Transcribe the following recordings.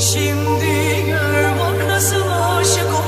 Şimdi gör bak nasıl aşık oldum.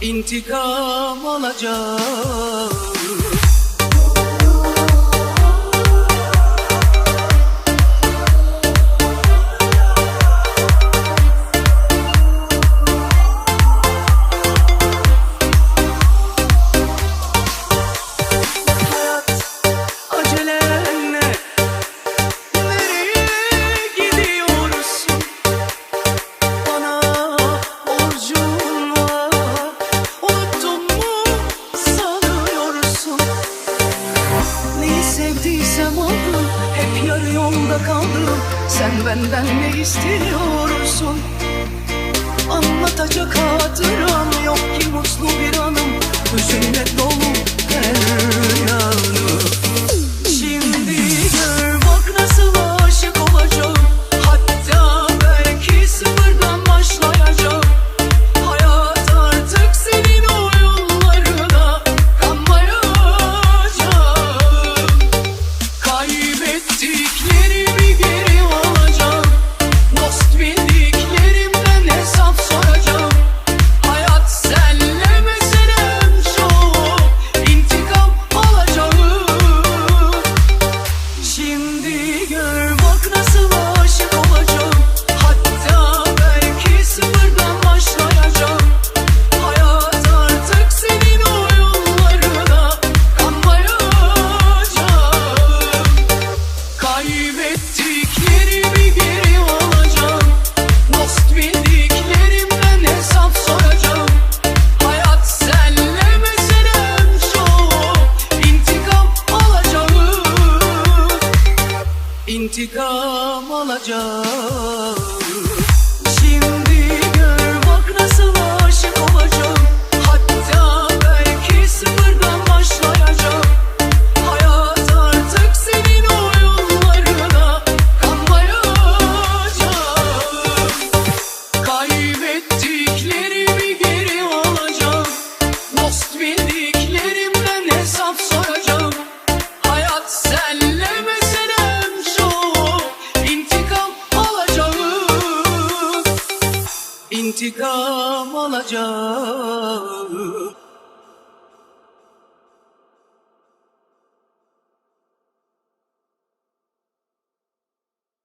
intikam alacağım. arasında kaldım. Sen benden ne istiyorsun? Anlatacak hatıram yok ki mutlu bir anım. Hüzünle dolu intikam alacağım. intikam alacağım.